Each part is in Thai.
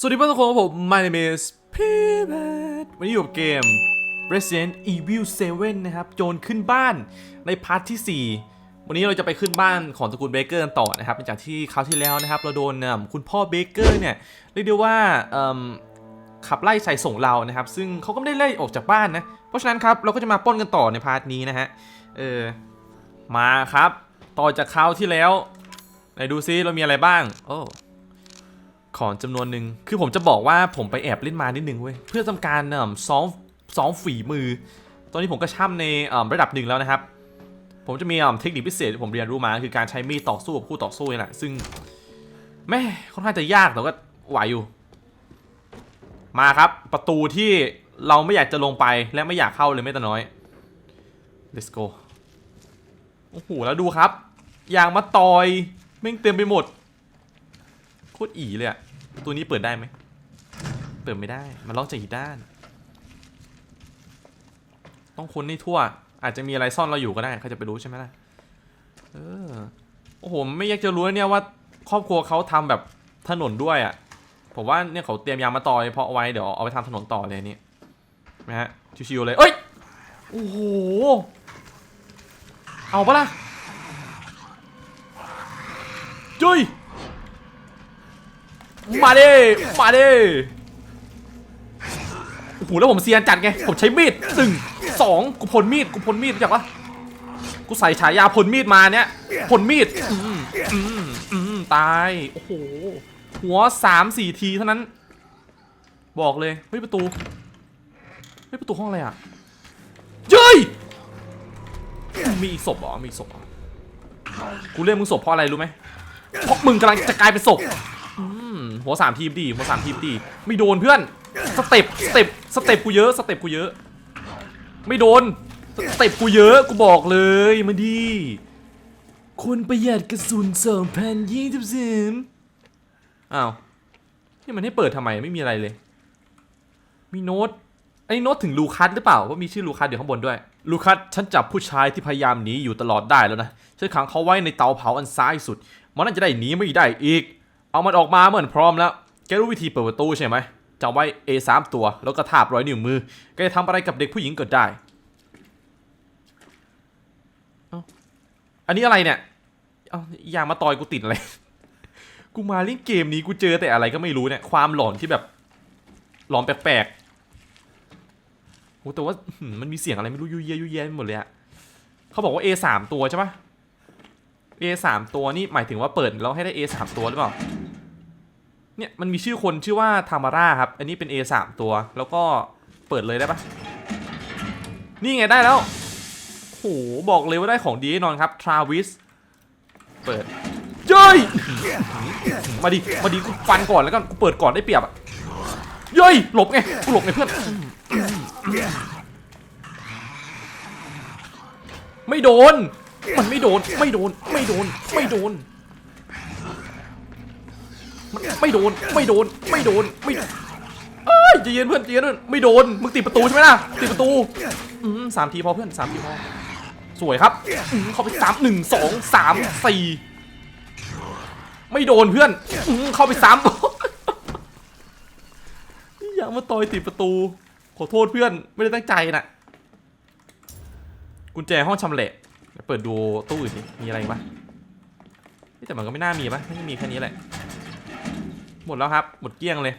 สวัสดีเพื่อนทุกคนครับผม My name is p i v a t วันนี้อยู่กับเกม Resident Evil 7 นะครับ โจรขึ้นบ้านในพาร์ทที่ 4 วันนี้เราจะไปขึ้นบ้านของตระกูลเบเกอร์กันต่อนะครับจากที่คราวที่แล้วนะครับ เราโดนคุณพ่อเบเกอร์เนี่ย เรียกได้ว่าขับไล่ใส่ส่งเรานะครับ ซึ่งเขาก็ไม่ได้ไล่ออกจากบ้านนะ เพราะฉะนั้นครับ เราก็จะมาป้นกันต่อในพาร์ทนี้นะฮะเออมาครับ ต่อจากคราวที่แล้วไหนดูซิเรามีอะไรบ้างโอ้ ของจำนวนหนึ่งคือผมจะบอกว่าผมไปแอบเล่นมานิดนึงเว้ยเพื่อทำการเอ่อซ้อมซ้อมฝีมือ ตอนนี้ผมก็ช่ำในระดับหนึ่งแล้วนะครับ ผมจะมีเอ่อเทคนิคพิเศษที่ผมเรียนรู้มาคือการใช้มีดต่อสู้กับคู่ต่อสู้นี่แหละซึ่งแม่ค่อนข้างจะยากแต่ก็ไหวอยู่ มาครับประตูที่เราไม่อยากจะลงไปและไม่อยากเข้าเลยไม่แต่น้อย let's go โอ้โหแล้วดูครับยางมาตอยแม่งเต็มไปหมดโคตรอีเลยอะ ประตูนี้เปิดได้ไหม เปิดไม่ได้ มันล็อกจากอีกด้าน ต้องค้นให้ทั่ว อาจจะมีอะไรซ่อนเราอยู่ก็ได้ใครจะไปรู้ใช่ไหมล่ะ เออ โอ้โห ไม่อยากจะรู้เนี่ยว่า ครอบครัวเขาทำแบบถนนด้วยอะผมว่าเนี่ยเขาเตรียมยางมาต่อยเพาะไว้เดี๋ยวเอาไปทำถนนต่อเลยนี่นะฮะ ชิวๆเลย เอ้ย โอ้โห เอาปะล่ะจุ้ย มาดิมาดิโอ้โหแล้วผมเซียนจัดไง ผมใช้มีดหนึ่งสองกูพลมีดกูพลมีดรู้จักปะกูใส่ฉายาพลมีดมาเนี่ยพลมีดอืมอืมอืมตาย โอ้โห หัวสามสี่ทีเท่านั้น บอกเลย เฮ้ยประตู เฮ้ยประตูห้องอะไรอะเย้ยมีอีกศพเหรอมีศพเหรอกูเรียกมึงศพเพราะอะไรรู้ไหมเพราะมึงกำลังจะกลายเป็นศพ หัวสามทีมดีหัวสามทีมดีไม่โดนเพื่อนสเต็ปสเต็ปสเต็ปกูเยอะสเต็ปกูเยอะ ไม่โดนสเต็ปกูเยอะกูบอกเลยมาดีคนประหยัดกระสุน2023อ้าวนี่มันให้เปิดทำไมไม่มีอะไรเลย มีโน้ตไอ้โน้ตถึงลูคัสหรือเปล่าว่ามีชื่อลูคัสอยู่ข้างบนด้วย ลูคัสฉันจับผู้ชายที่พยายามหนีอยู่ตลอดได้แล้วนะฉันขังเขาไว้ในเตาเผาอันซ้ายสุด มันน่าจะได้หนีไม่ได้อีก เอามันออกมาเหมื่อพร้อมแล้ว แกรู้วิธีเปิดประตูใช่ไหมจำไว้ A 3ตัว แล้วก็ทาบรอยนิ้วมือ แกจะทำอะไรกับเด็กผู้หญิงก็ได้ อันนี้อะไรเนี่ยเอายางมาต่อยกูติดอะไร กูมาเล่นเกมนี้กูเจอแต่อะไรก็ไม่รู้เนี่ย ความหลอนที่แบบ หลอนแปลกๆโหแต่ว่ามันมีเสียงอะไรไม่รู้ยุ่ยเยยุ่ยแยไปหมดเลยอะเขาบอกว่า A 3ตัวใช่ปะ A 3ตัวนี่หมายถึงว่าเปิดแล้วให้ได้ A 3ตัวหรือเปล่า เนี่ยมันมีชื่อคนชื่อว่าทามาร่าครับ อันนี้เป็น A 3 ตัว แล้วก็เปิดเลยได้ปะนี่ไงได้แล้วโหบอกเลยว่าได้ของดีแน่นอนครับทราวิสเปิดเย้ยมาดิมาดิกูฟันก่อนแล้วกันกูเปิดก่อนได้เปรียบอะเย้ยหลบไงกูหลบไงเพื่อนไม่โดน มันไม่โดน ไม่โดน ไม่โดน ไม่โดน ไม่โดน ไม่โดน ไม่โดน ไม่เอ้ยใจเย็นเพื่อนใจเย็นเพื่อนไม่โดน มึงติดประตูใช่ไหมล่ะ ติดประตู อืมสามทีพอเพื่อนสามทีพอ สวยครับอืมเข้าไปสามหนึ่งสองสามสี่ไม่โดนเพื่อนอืมเข้าไปสาม อย่ามาต่อยติดประตู ขอโทษเพื่อนไม่ได้ตั้งใจนะกุญแจห้องชำแหละเปิดดูตู้อื่นดิมีอะไรปะเฮ้ยแต่มันก็ไม่น่ามีปะไม่มีแค่นี้แหละ หมดแล้วครับ หมดเกลี้ยงเลย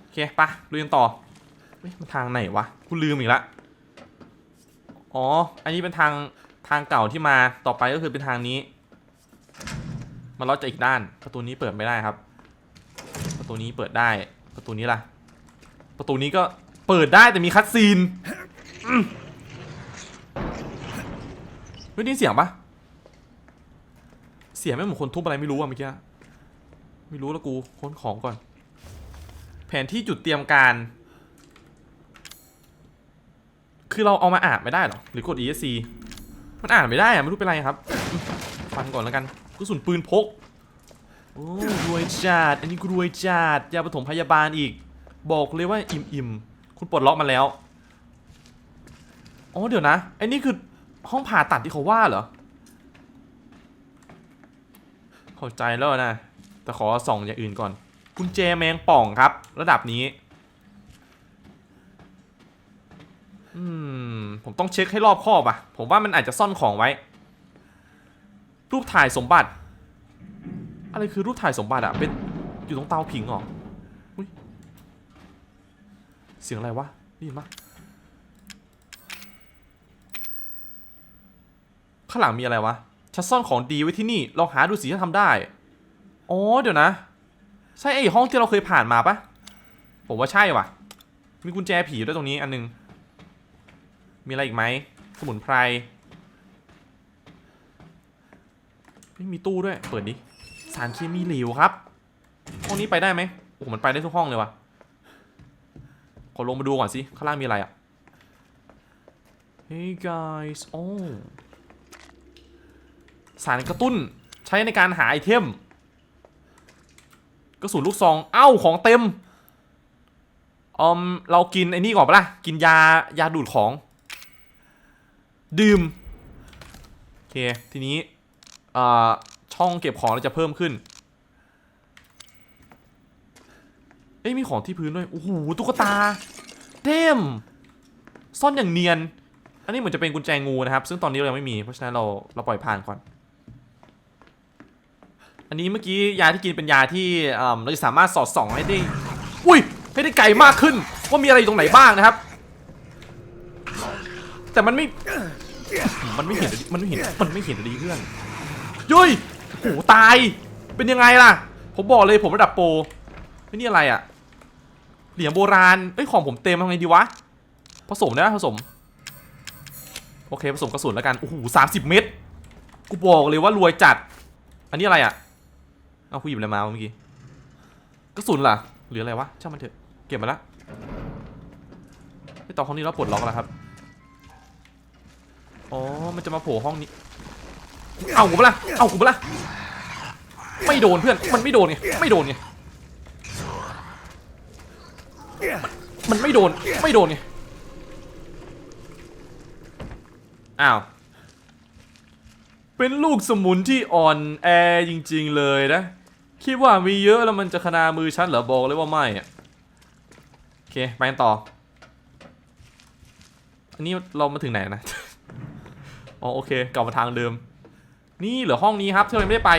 โอเคปะลุยกันต่อเฮ้ยมันทางไหนวะ กูลืมอีกละอ๋อ อันนี้เป็นทางทางเก่าที่มาต่อไปก็คือเป็นทางนี้ มันล็อกจากอีกด้าน ประตูนี้เปิดไม่ได้ครับ ประตูนี้เปิดได้ ประตูนี้ล่ะ ประตูนี้ก็เปิดได้แต่มีคัตซีนไม่ได้เสียงปะเสียงไม่เหมือนคนทุบอะไรไม่รู้อะเมื่อกี้ ไม่รู้แล้วกูค้นของก่อน แผนที่จุดเตรียมการ คือเราเอามาอ่านไม่ได้หรอ หรือกด ESC มันอ่านไม่ได้อะไม่รู้เป็นไรครับ ฟันก่อนแล้วกันกระสุนปืนพก โอ้รวยจัด อันนี้รวยจัด ยาปฐมพยาบาลอีก บอกเลยว่าอิ่มอิ่มๆคุณปลดล็อกมาแล้ว อ๋อเดี๋ยวนะ ไอ้นี่คือห้องผ่าตัดที่เขาว่าเหรอ เข้าใจแล้วนะ แต่ขอส่องอย่างอื่นก่อนกุญแจแมงป่องครับ ระดับนี้อืมผมต้องเช็คให้รอบคอบอะผมว่ามันอาจจะซ่อนของไว้ รูปถ่ายสมบัติ อะไรคือรูปถ่ายสมบัติอะเป็นอยู่ตรงเตาผิงเหรอเสียงอะไรวะได้ยินปะข้างหลังมีอะไรวะฉันซ่อนของดีไว้ที่นี่ลองหาดูสิถ้าทำได้ อ๋อเดี๋ยวนะ ใช่ไอ้ห้องที่เราเคยผ่านมาปะผมว่าใช่ว่ะ มีกุญแจผีด้วยตรงนี้อันนึง มีอะไรอีกไหม สมุนไพรไม่มีตู้ด้วย เปิดดิ สารเคมีเหลวครับ ห้องนี้ไปได้ไหมโอ้โหมันไปได้ทุกห้องเลยว่ะ ขอลงมาดูก่อนสิ ข้างล่างมีอะไรอะ Hey guys โอ้สารกระตุ้นใช้ในการหาไอเทม กระสุนลูกซอง เอ้าของเต็มอืมเรากินไอ้นี่ก่อนปะล่ะ กินยายาดูดของ ดื่ม โอเค ทีนี้อ่าช่องเก็บของเราจะเพิ่มขึ้น เอ้ยมีของที่พื้นด้วย โอ้โหตุ๊กตา เดมซ่อนอย่างเนียน อันนี้เหมือนจะเป็นกุญแจงูนะครับ ซึ่งตอนนี้เรายังไม่มี เพราะฉะนั้นเราเราปล่อยผ่านก่อน อันนี้เมื่อกี้ยาที่กินเป็นยาที่เราจะสามารถสอดส่องให้ได้ อุ้ยให้ได้ไกลมากขึ้น ว่ามีอะไรอยู่ตรงไหนบ้างนะครับ แต่มันไม่ มันไม่เห็น มันไม่เห็น มันไม่เห็นดีเพื่อนยุ้ยโหตาย เป็นยังไงล่ะ ผมบอกเลยผมระดับโปรไม่นี่อะไรอะเหรียญโบราณเอ้ยของผมเต็มทำไงดีวะ ผสมได้ไหมผสม โอเคผสมกระสุนแล้วกัน โอ้โหสามสิบเม็ด กูบอกเลยว่ารวยจัด อันนี้อะไรอะ เอาคุยหยิบอะไรมาเมื่อกี้กระสุนล่ะหรืออะไรวะช่างมันเถอะเก็บมาละไอตอห้องนี้เราปลดล็อกแล้วครับอ๋อมันจะมาโผล่ห้องนี้เอากูปะล่ะเอากูปะล่ะไม่โดนเพื่อนมันไม่โดนไงไม่โดนไงมันไม่โดนไม่โดนไงอ้าวเป็นลูกสมุนที่อ่อนแอจริง ๆ เลยนะ คิดว่ามีเยอะแล้วมันจะขนามือฉันเหรอบอกเลยว่าไม่อะโอเคไปกันต่อ อันนี้เรามาถึงไหนนะ อ๋อโอเคกลับมาทางเดิม นี่เหลือห้องนี้ครับที่เราไม่ได้ไป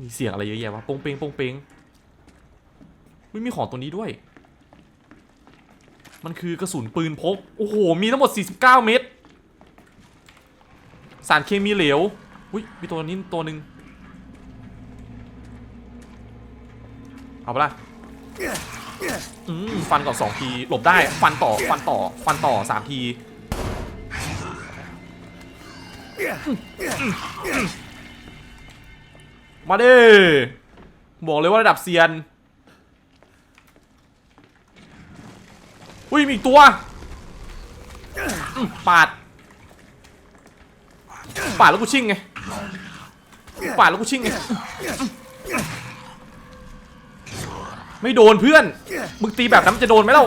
มีเสียงอะไรเยอะแยะวะปงเปงปงเปงไม่มีของตัวนี้ด้วย มันคือกระสุนปืนพก โอ้โห มีทั้งหมด 49 เม็ด สารเคมีเหลว อุ้ย มีตัวนี้ตัวหนึ่ง เอาปะล่ะอืมฟันก่อนสองที หลบได้ ฟันต่อ ฟันต่อ ฟันต่อสามทีมาดิบอกเลยว่าระดับเซียน อุ้ย มีอีกตัวปาด ปาดแล้วกูชิ่งไง ปาดแล้วกูชิ่งไง ไม่โดนเพื่อนมึงตีแบบนั้นจะโดนไหมเล่า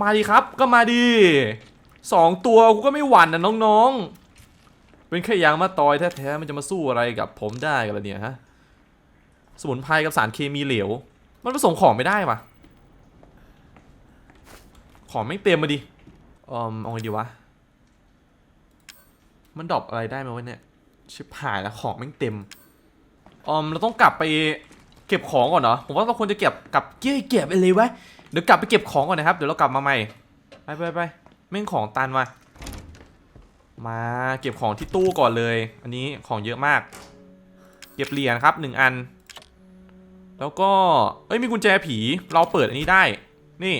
มาดีครับก็มาดีสองตัวกูก็ไม่หวั่นนะน้องๆ เป็นแค่ยางมาตอยแท้ๆมันจะมาสู้อะไรกับผมได้กันละเนี่ยฮะสมุนไพรกับสารเคมีเหลว มันผสมของไม่ได้ปะของไม่เต็มมาดิอืมเอาไงดีวะ มันดรอปอะไรได้ไหมวะเนี่ยชิบหายแล้วของไม่เต็มอืมเราต้องกลับไป เก็บของก่อนเหรอผมว่าเราควรจะเก็บกลับเก็บเก็บไปเลยวะเดี๋ยวกลับไปเก็บของก่อนนะครับ เดี๋ยวเรากลับมาใหม่ ไปไปไปแม่งของตันมามาเก็บของที่ตู้ก่อนเลย อันนี้ของเยอะมาก เก็บเหรียญครับหนึ่งอัน แล้วก็ เอ้ยมีกุญแจผี เราเปิดอันนี้ได้ นี่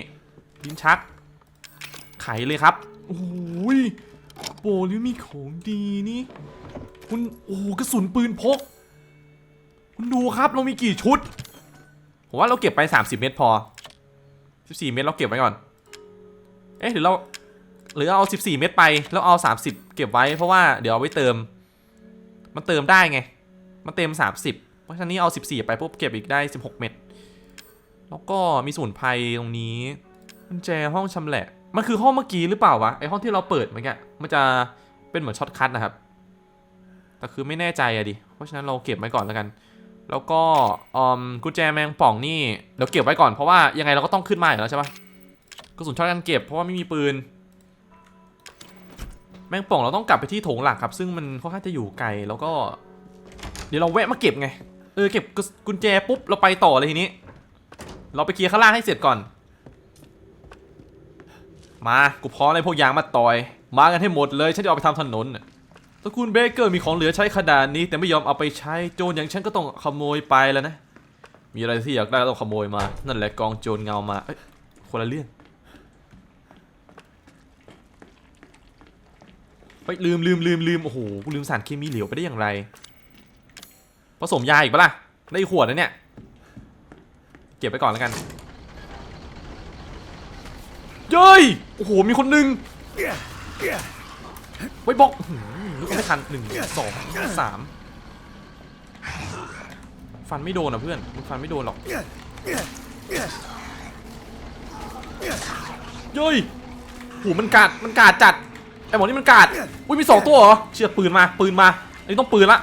ลิ้นชัก ไขเลยครับโอ้ยโปรลิวมีของดีนี่ คุณโอ้กระสุนปืนพก ดูครับเรามีกี่ชุด ผมว่าเราเก็บไป 30 เม็ดพอ 14 เม็ดเราเก็บไว้ก่อน เอ๊ะหรือเราหรือเอา 14 เม็ดไป แล้วเอา 30 เก็บไว้เพราะว่าเดี๋ยวเอาไว้เติม มันเติมได้ไง มันเต็ม 30 เพราะฉะนั้นเอา 14 ไปปุ๊บเก็บอีกได้ 16 เม็ดแล้วก็มีสมุนไพรตรงนี้กุญแจห้องชำแหละ มันคือห้องเมื่อกี้หรือเปล่าวะไอห้องที่เราเปิดเมื่อกี้มันจะเป็นเหมือนช็อตคัทนะครับแต่คือไม่แน่ใจอะดิเพราะฉะนั้นเราเก็บไว้ก่อนแล้วกัน แล้วก็อืมกุญแจแมงป่องนี่เดี๋ยวเก็บไว้ก่อนเพราะว่ายังไงเราก็ต้องขึ้นมาอยู่แล้วใช่ปะกระสุนช็อตกันเก็บเพราะว่าไม่มีปืน แมงป่องเราต้องกลับไปที่โถงหลักครับ ซึ่งมันค่อนข้างจะอยู่ไกลแล้วก็ เดี๋ยวเราแวะมาเก็บไงเออเก็บกุญแจปุ๊บเราไปต่อเลยทีนี้ เราไปเคลียร์ข้างล่างให้เสร็จก่อน มากูพร้อมเลยพวกยางมาต่อย มากันให้หมดเลยฉันจะเอาไปทำถนน ตระกูลเบเกอร์มีของเหลือใช้ขนาดนี้ แต่ไม่ยอมเอาไปใช้โจรอย่างฉันก็ต้องขโมยไปแล้วนะ มีอะไรที่อยากได้ก็ต้องขโมยมา นั่นแหละกองโจรเงามาเอ้ยคนละเรื่องเฮ้ยลืมลืมลืมลืมโอ้โหกูลืมสารเคมีเหลวไปได้อย่างไร ผสมยาอีกปะล่ะ ได้อีกขวดนะเนี่ย เก็บไปก่อนแล้วกันเย้ยโอ้โหมีคนหนึ่ง ไว้บอกอื้อหือนึกไม่ทันหนึ่งสองสามฟันไม่โดนอะเพื่อนมึงฟันไม่โดนหรอกเย้ยโหมันกาดมันกาดจัดไอ้หมอนี่มันกาดอุ้ยมีสองตัวเหรอเชือกปืนมาปืนมาอันนี้ต้องปืนละ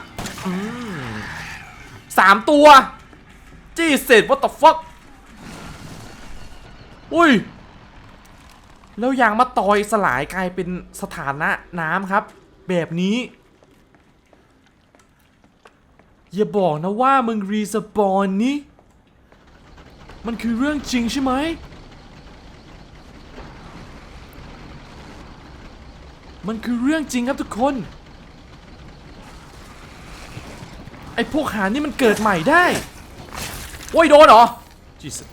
สามตัวจี้เสร็จ what the fuck อุ้ย แล้วยางมะตอยสลายกลายเป็นสถานะน้ำครับ แบบนี้ อย่าบอกนะว่ามึงรีสปอนนี้ มันคือเรื่องจริงใช่ไหมมันคือเรื่องจริงครับทุกคน ไอ้พวกหานี่มันเกิดใหม่ได้ โอ้ยโดนเหรอ Jesus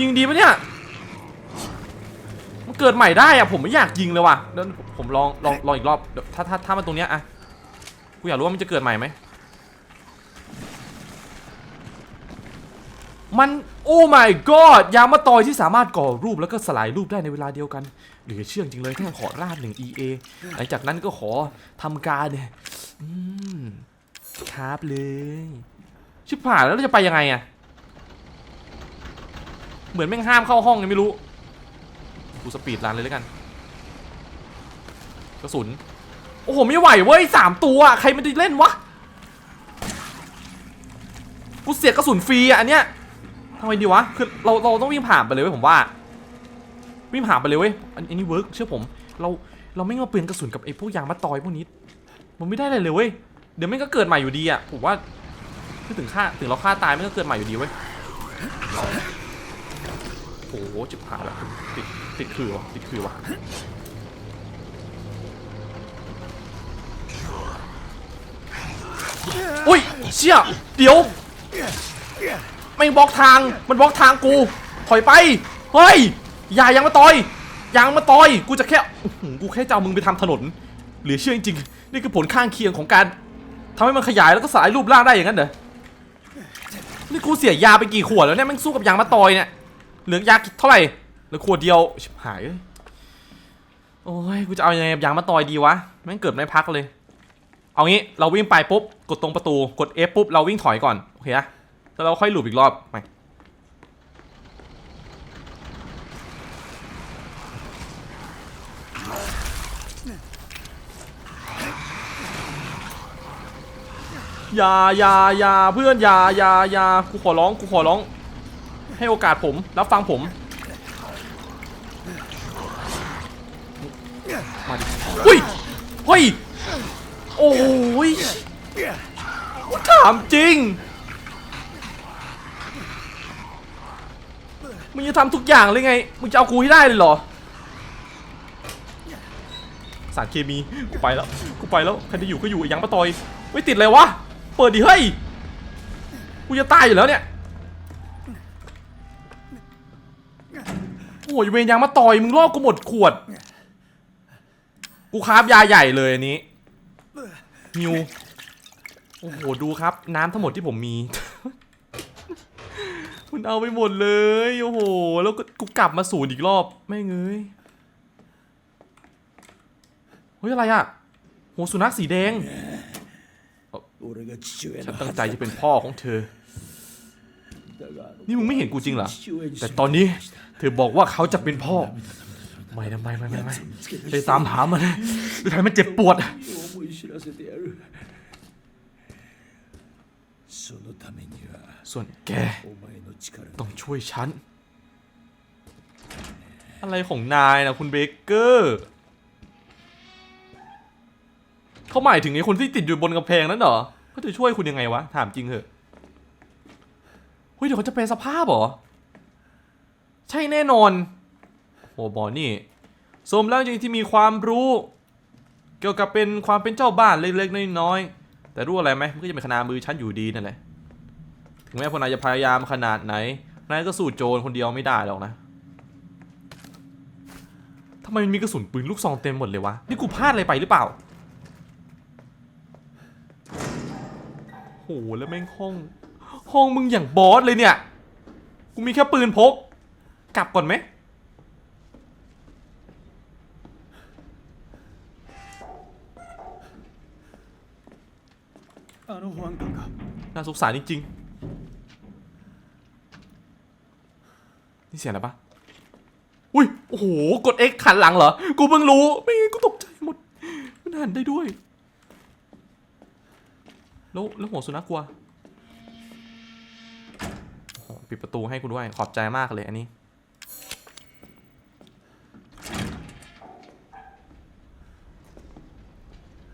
ยิงดีปะเนี่ยมันเกิดใหม่ได้อะผมไม่อยากยิงเลยว่ะเดี๋ยวผมลองลองลองอีกรอบเดี๋ยวถ้าถ้าถ้ามันตรงเนี้ยอะกูอยากรู้ว่ามันจะเกิดใหม่ไหมมันโอ้ my god ยางมะตอยที่สามารถก่อรูปแล้วก็สลายรูปได้ในเวลาเดียวกันเหลือเชื่อจริงเลยแค่ขอราดหนึ่ง EA หลังจากนั้นก็ขอทำการเนี่ยครับเลย ชิบหายแล้วเราจะไปยังไงอะ เหมือนแม่งห้ามเข้าห้องไงไม่รู้กูสปีดรันเลยแล้วกันกระสุนโอ้โหไม่ไหวเว้ยสามตัวใครมันจะเล่นวะกูเสียกระสุนฟรีอะอันเนี้ยทำไมดีวะคือเราเราต้องวิ่งผ่านไปเลยเว้ยผมว่า วิ่งผ่านไปเลยเว้ยอันนี้เวิร์กเชื่อผมเราเราไม่มาเปลี่ยนกระสุนกับไอ้พวกยางมะตอยพวกนี้มันไม่ได้อะไรเลยเว้ยเดี๋ยวแม่งก็เกิดใหม่อยู่ดีอะผมว่าถ้าถึงฆ่าถึงเราฆ่าตายแม่งก็เกิดใหม่อยู่ดีเว้ย โอ้โหจิบหายแล้วติดติดคือวะติดคือวะอุ้ยเชี่ยเดี๋ยวไม่บล็อกทางมันบล็อกทางกู ถอยไปเฮ้ยอย่ายังมาต่อยยังมาต่อย กูจะแค่กูแค่จะเอามึงไปทำถนนเหลือเชื่อจริงๆนี่คือผลข้างเคียงของการทำให้มันขยายแล้วก็สายรูปร่างได้อย่างนั้นเหรอนี่กูเสียยาไปกี่ขวดแล้วเนี่ยม่งสู้กับยางมาตอยเนี่ย เหลือยาเท่าไหร่เหลือขวดเดียวชิบหายเอ้ยโอ้ยกูจะเอายังไงยางมาต่อยดีวะแม่งเกิดไม่พักเลย เอางี้เราวิ่งไปปุ๊บกดตรงประตูกด F ปุ๊บเราวิ่งถอยก่อนโอเคอะแล้วเราค่อยหลุดอีกรอบไปอย่าอย่าอย่าเพื่อนอย่าอย่าอย่ากูขอร้องกูขอร้อง ให้โอกาสผมรับฟังผม มาดิเฮ้ยเฮ้ยโอ้ยถามจริงมึงจะทำทุกอย่างเลยไง มึงจะเอากูให้ได้เลยเหรอ สารเคมี กูไปแล้ว กูไปแล้ว ใครจะอยู่ก็อยู่ยังปะตอย ไม่ติดเลยวะ เปิดดิเฮ้ย กูจะตายอยู่แล้วเนี่ย โอ้ยเวนยังมาต่อยมึงลอกกูหมดขวด กูคาบยาใหญ่เลยอันนี้มิวโอ้โหดูครับ น้ำทั้งหมดที่ผมมี มันเอาไปหมดเลยโอ้โหแล้วก็กูกลับมาศูนย์อีกรอบไม่เงยเฮ้ยอะไรอะโหสุนัขสีแดงฉันตั้งใจจะเป็นพ่อของเธอ นี่มึงไม่เห็นกูจริงเหรอ แต่ตอนนี้เธอบอกว่าเขาจะเป็นพ่อ ไม่นะไม่ไม่ไม่ไปตามหามันไปทำมันเจ็บปวด ส่วนแก ต้องช่วยฉัน อะไรของนายนะคุณเบเกอร์เขาหมายถึงไอ้คนที่ติดอยู่บนกระแพงนั้นเหรอเขาจะช่วยคุณยังไงวะ ถามจริงเหอะ เฮ้ยเดี๋ยวเขาจะแปลสภาพเหรอ ใช่แน่นอน โอ้บอนี่สมแล้วจริงที่มีความรู้ เกี่ยวกับเป็นความเป็นเจ้าบ้านเล็กๆน้อยๆแต่รู้อะไรไหมมันก็จะเป็นขนามือฉันอยู่ดีนั่นแหละถึงแม้พวกนายจะพยายามขนาดไหนนายก็สู้โจรคนเดียวไม่ได้หรอกนะทำไมมันมีกระสุนปืนลูกซองเต็มหมดเลยวะนี่กูพลาดอะไรไปหรือเปล่าโหแล้วแม่งห้อง ห้องมึงอย่างบอสเลยเนี่ย กูมีแค่ปืนพก กลับก่อนไหม あの保安官か น่าสงสารจริงๆ นี่เสียงอะไรปะอุ้ย โอ้โห กด X ขันหลังเหรอ กูเพิ่งรู้ ไม่งั้นกูตกใจหมด มันหันได้ด้วย แล้ว แล้วหัวสุนัขกลัวโอ้โห ปิดประตูให้กูด้วยขอบใจมากเลยอันนี้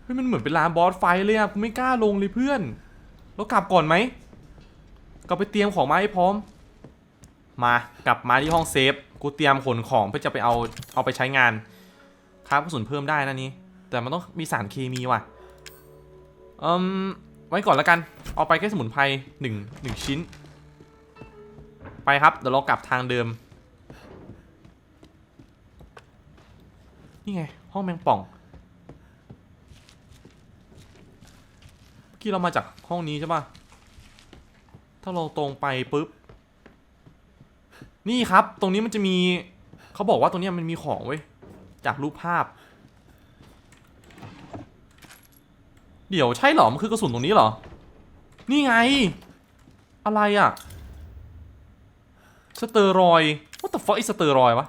เฮ้ยมันเหมือนเป็นลานบอสไฟเลยอะกูไม่กล้าลงเลยเพื่อน แล้วกลับก่อนไหมกลับไปเตรียมของมาให้พร้อม มากลับมาที่ห้องเซฟ กูเตรียมขนของเพื่อจะไปเอาเอาไปใช้งานครับกระสุนเพิ่มได้นะนี้ แต่มันต้องมีสารเคมีว่ะอืมไว้ก่อนแล้วกัน เอาไปแค่สมุนไพรหนึ่งหนึ่งชิ้น ไปครับ เดี๋ยวเรากลับทางเดิม นี่ไง ห้องแมงป่องเมื่อกี้เรามาจากห้องนี้ใช่ปะถ้าเราตรงไปปุ๊บ นี่ครับ ตรงนี้มันจะมี เขาบอกว่าตรงนี้มันมีของเว้ย จากรูปภาพ เดี๋ยวใช่เหรอ มันคือกระสุนตรงนี้เหรอ นี่ไง อะไรอะ สเตอรอยด์ what the fuck is สเตอรอยวะ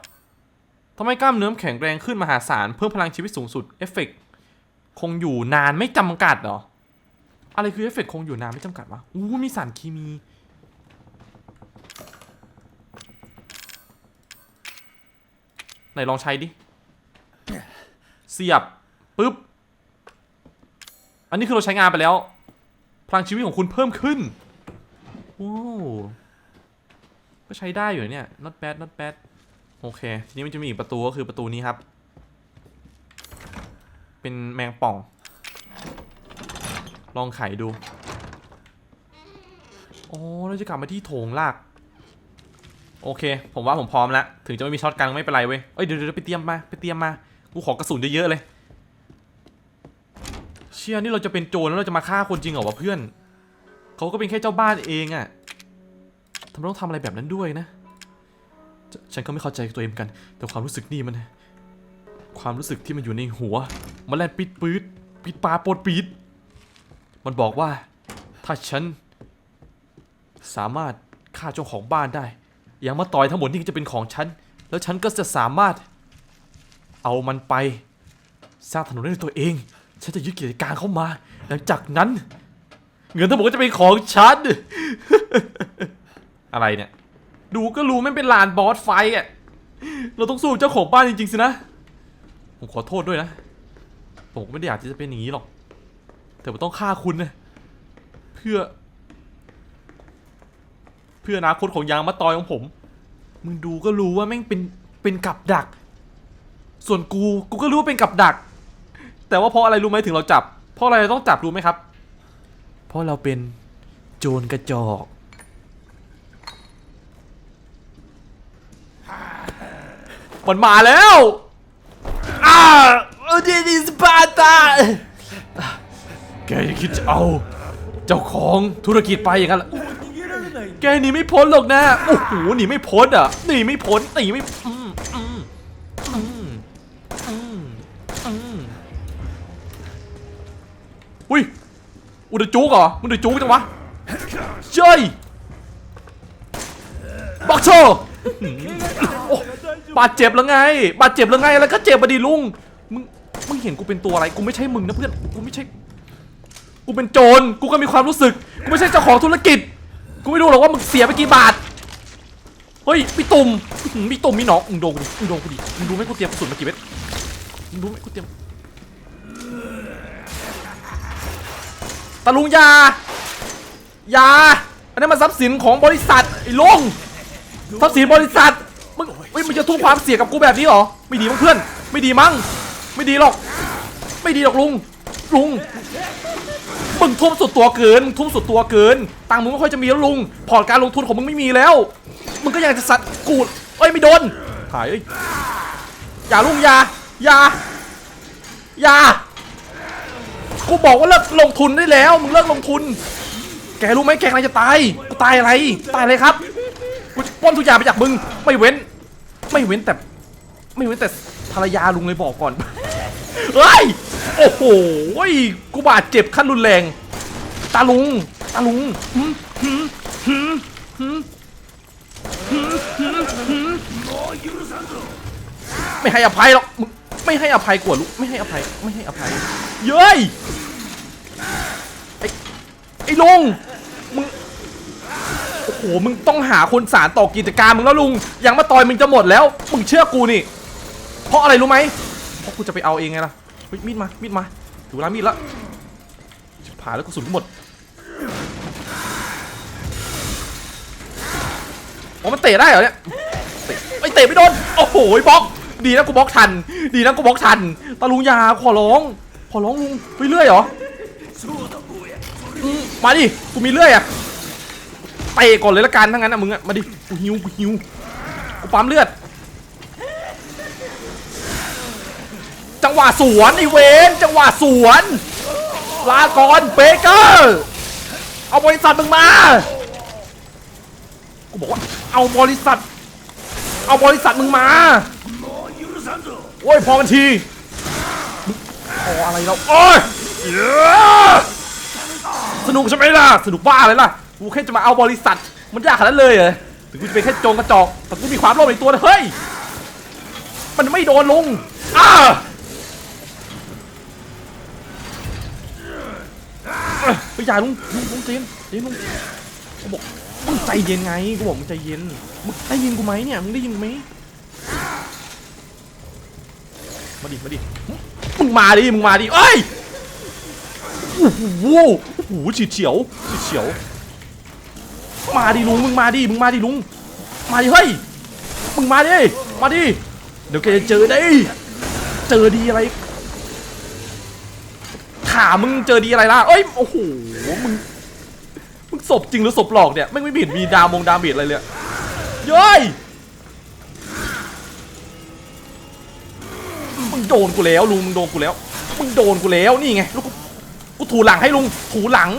ทำให้กล้ามเนื้อแข็งแรงขึ้นมหาศาล เพิ่มพลังชีวิตสูงสุด เอฟเฟกต์คงอยู่นานไม่จำกัดเหรอ อะไรคือเอฟเฟกต์คงอยู่นานไม่จำกัดวะ อู้มีสารเคมี ไหนลองใช้ดิ เสียบปุ๊บ อันนี้คือเราใช้งานไปแล้ว พลังชีวิตของคุณเพิ่มขึ้นโอ้ ก็ใช้ได้อยู่เนี่ย not bad not bad โอเค ทีนี้มันจะมีอีกประตูก็คือประตูนี้ครับ เป็นแมงป่อง ลองไขดูโอ้เราจะกลับมาที่โถงลาก โอเค ผมว่าผมพร้อมแล้ว ถึงจะไม่มีช็อตกันไม่เป็นไรเว้ย เอ้ยเดี๋ยวเดี๋ยวไปเตรียมมาไปเตรียมมา กูขอกระสุนเยอะๆเลย เชี่ยนี่เราจะเป็นโจรแล้วเราจะมาฆ่าคนจริงเหรอวะเพื่อน เขาก็เป็นแค่เจ้าบ้านเองอะ ทำไมต้องทำอะไรแบบนั้นด้วยนะ ฉันก็ไม่เข้าใจตัวเองกัน แต่ความรู้สึกนี่มัน ความรู้สึกที่มันอยู่ในหัว มันแล่นปิดปืดปิดปาปดปีดมันบอกว่า ถ้าฉัน สามารถฆ่าเจ้าของบ้านได้ อย่างมาต่อยทั้งหมดนี่จะเป็นของฉัน แล้วฉันก็จะสามารถ เอามันไปสร้างถนนด้วยตัวเอง ฉันจะยึดกิจการเข้ามา หลังจากนั้น เงินทั้งหมดก็จะเป็นของฉัน อะไรเนี่ย ดูก็รู้ไม่เป็นลานบอสไฟอะ เราต้องสู้เจ้าของบ้านจริงๆสินะ ผมขอโทษด้วยนะ ผมไม่ได้อยากที่จะเป็นอย่างนี้หรอก แต่ผมต้องฆ่าคุณนะเพื่อ เพื่ออนาคตของยางมะตอยของผม มึงดูก็รู้ว่าแม่งเป็นเป็นกับดัก ส่วนกูกูก็รู้ว่าเป็นกับดัก แต่ว่าเพราะอะไรรู้ไหมถึงเราจับ เพราะอะไรเราต้องจับรู้ไหมครับ เพราะเราเป็นโจรกระจอก มันมาแล้วอ้าโอเดนิสปาตาแกยังคิดจะเอา เจ้าของธุรกิจไปอย่างนั้นล่ะแกหนีไม่พ้นหรอกนะ โอ้โหหนีไม่พ้นอะหนีไม่พ้นหนีไม่อุ้ยอุ้ยอุดจุกเหรอมึงอดจูกจังวะเจ้ยบักเซอ บาดเจ็บแล้วไง บาดเจ็บแล้วไงแล้วก็เจ็บมาดิลุง มึง มึงเห็นกูเป็นตัวอะไร กูไม่ใช่มึงนะเพื่อน กูไม่ใช่ กูเป็นโจร กูก็มีความรู้สึก กูไม่ใช่เจ้าของธุรกิจ กูไม่รู้หรอกว่ามึงเสียไปกี่บาท เฮ้ยมีตุ่มอื้อหือมีตุ่มมีหนองมึงโดนกูดิมึงโดนกูดิมึงดูไหมกูเตรียมกระสุนมากี่เม็ดมึงดูไหมกูเตรียมตะลุงยายาอันนั้นมันทรัพย์สินของบริษัทไอ้ลุงทรัพย์สินบริษัท มึงเฮ้ยมึงจะทุ่มความเสี่ยงกับกูแบบนี้เหรอ ไม่ดีมั้งเพื่อน ไม่ดีมั้ง ไม่ดีหรอก ไม่ดีหรอกลุง ลุง มึงทุ่มสุดตัวเกิน ทุ่มสุดตัวเกิน ตังค์มึงไม่ค่อยจะมีแล้วลุง พอร์ตการลงทุนของมึงไม่มีแล้ว มึงก็ยังจะสัตว์กูดเอ้ยไม่โดนหายเอ้ย อย่าลุงอย่า อย่า อย่า กูบอกว่าเลิกลงทุนได้แล้ว มึงเลิกลงทุน แกรู้ไหมแกกำลังจะตาย กูตายอะไร ตายอะไรครับ กูจะปล้นทุกอย่างไปจากมึง ไม่เว้น ไม่เว้นแต่ ไม่เว้นแต่ภรรยาลุงเลยบอกก่อน เฮ้ย โอ้โหยกูบาดเจ็บขั้นรุนแรง ตาลุง ตาลุงหืมหืมหืมหืมหืมหืมหืมไม่ให้อภัยหรอกมึงไม่ให้อภัยกว่าลูกไม่ให้อภัย ไม่ให้อภัย เย้ยไอ้ไอ้ลุง โอ้โห มึงต้องหาคนสารต่อกิจการมึงแล้วลุง ยังมาต่อยมึงจะหมดแล้ว มึงเชื่อกูนี่ เพราะอะไรรู้ไหมเพราะกูจะไปเอาเองไงล่ะมีดมา มีดมาถึงเวลามีดล้วชิบหาแล้วกระสุนกูหมดโอ๋อมันเตะได้เหรอเนี่ยเตะไม่เตะไม่โดน โอ้โหบล็อก ดีนะกูบล็อกทัน ดีนะกูบล็อกทัน ตาลุงยาขอร้อง ขอร้องลุงไปเรื่อยเหรอมมาดิ กูมีเรื่อยอะ เตะก่อนเลยละกันทั้งนั้นนะมึงอะมาดิกูหิวกูหิวกูปั๊มเลือด จังหวะสวนไอเวนจังหวะสวน ลาก่อนเบเกอร์เอาบริษัทมึงมากูบอกว่าเอาบริษัท เอาบริษัทมึงมาโอ้ยพอกันทีพออะไรแล้วโอ้ยสนุกใช่ไหมล่ะ สนุกบ้าเลยล่ะ กูแค่จะมาเอาบริษัท มันยากขนาดนั้นเลยเหรอถึงกูจะเป็นแค่โจงกระจอกแต่กูมีความโลภในตัวนะเฮ้ย มันไม่โดนลุงอ้าไปอย่าลุงลุงลุงเจนเจนลุงกูบอกมึงใจเย็นไงกูบอกมึงใจเย็นมึงได้ยินกูไหมเนี่ยมึงได้ยินกูไหมมาดิมาดิมึงมาดิมึงมาดิเอ้ยโอ้โหโอ้โหฉีดเฉียวฉีดเฉียว มาดิลุงมึงมาดิมึงมาดิลุง มาดิเฮ้ยมึงมาดิมาดิเดี๋ยวแกจะเจอได้เจอดีอะไรถามมึงเจอดีอะไรล่ะเอ้ยโอ้โหมึงมึงศพจริงหรือศพหลอกเนี่ยไม่ไม่เห็นมีดามงดาเมจอะไรเลยอะย้ยมึงโดนกูแล้วลุงมึงโดนกูแล้วมึงโดนกูแล้วนี่ไงลูกกูกูถูหลังให้ลุงถูหลัง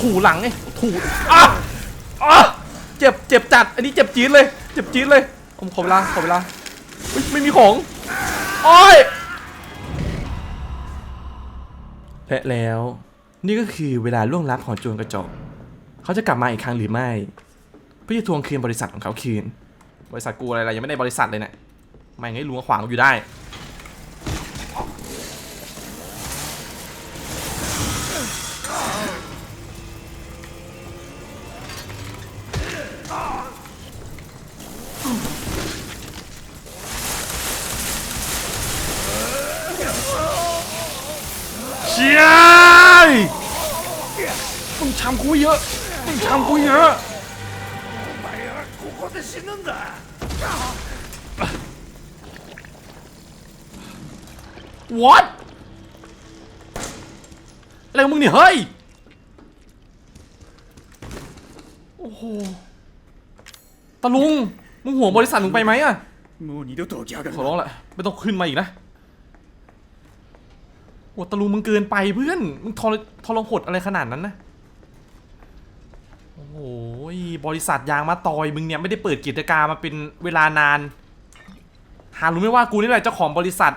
ถูหลังไงถูอะ อะเจ็บเจ็บจัด อันนี้เจ็บจี๊ดเลย เจ็บจี๊ดเลย ผมขอเวลา ขอเวลาไม่มีของโอ้ยและแล้ว นี่ก็คือเวลาล่วงลับของโจรกระจก เขาจะกลับมาอีกครั้งหรือไม่ เพื่อจะทวงคืนบริษัทของเขาคืน บริษัทกูอะไรๆยังไม่ได้บริษัทเลยเนะี่ยไม่งั้นลุงขวางกูอยู่ได้ ชี่ยมึงทำกูเยอะ มึงทำกูเยอะ ここで死ぬんだ what อะไรของมึงเนี่ย เฮ้ย โอ้โห ตะลุง มึงห่วงบริษัทมึงไปไหมอะ もう二度と起き上がる ขอร้องแหละไม่ต้องขึ้นมาอีกนะ โอ้ตะลุงมึงเกินไปเพื่อน มึงทรทรหดอะไรขนาดนั้นนะ โอ้โหบริษัทยางมาตอยมึงเนี่ยไม่ได้เปิดกิจการมาเป็นเวลานาน หารู้ไหมว่ากูนี่แหละเจ้าของบริษัท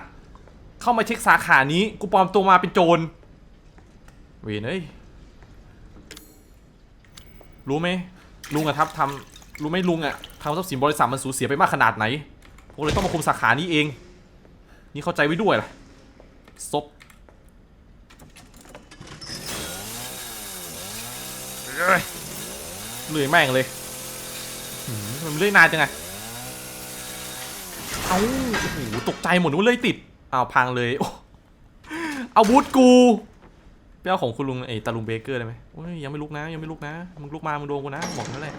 เข้ามาเช็คสาขานี้ กูปลอมตัวมาเป็นโจร เวนเอ้ย รู้ไหมลุงอะทับทำรู้ไหมลุงอะทำทรัพย์สินบริษัทมันสูญเสียไปมากขนาดไหนผผมเลยต้องมาคุมสาขานี้เอง นี่เข้าใจไว้ด้วยล่ะซบเอ้ย เหนื่อยแม่งเลยหืมมันเลื่อยนานจังไงเอ้าโอ้โหตกใจหมดนึกว่าเลื่อยติดอ้าวพังเลยโอ้อาวุธกูไปเอาของคุณลุงไอ้ตาลุงเบเกอร์ได้ไหมโอ้ยยังไม่ลุกนะยังไม่ลุกนะมึงลุกมามึงโดนกูนะบอกนั่นแหละ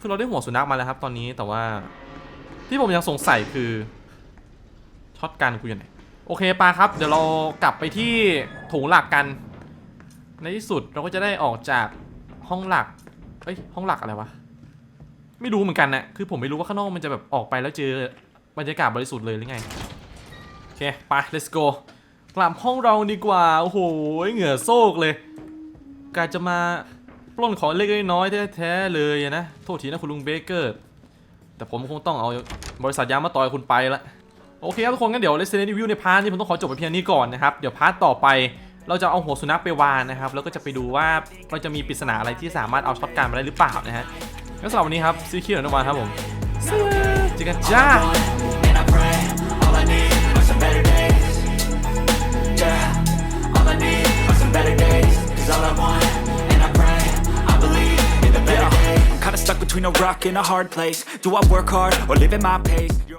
คือเราได้หัวสุนัขมาแล้วครับตอนนี้แต่ว่า ที่ผมยังสงสัยคือช็อตกันกูอยู่ไหนโอเคปาครับ เดี๋ยวเรากลับไปที่ถุงหลักกัน ในที่สุดเราก็จะได้ออกจากห้องหลักเอ้ยห้องหลักอะไรวะ ไม่รู้เหมือนกันนะคือผมไม่รู้ว่าข้างนอกมันจะแบบออกไปแล้วเจอบรรยากาศบริสุทธิ์เลยหรือไง โอเค ไป let's go กลับห้องเราดีกว่า โอ้โห เหงื่อโซกเลยกาจะมาปล้นของเล็กน้อยแท้ๆเลยนะ โทษทีนะคุณลุงเบเกอร์ แต่ผมคงต้องเอาบริษัทยามาต่อยคุณไปละ โอเคครับทุกคนงั้นเดี๋ยว Resident Evil ในพาร์ทนี้ผมต้องขอจบไปเพียงนี้ก่อนนะครับ เดี๋ยวพาร์ทต่อไป เราจะเอาหัวสุนัขไปวางนะครับ แล้วก็จะไปดูว่าเราจะมีปริศนาอะไรที่สามารถเอาช็อตการมาได้หรือเปล่านะฮะก็สำหรับวันนี้ครับซีคิวอนวันครับผมเจอกันจ้า stuck between a rock and a hard place Do I work hard or live at my pace?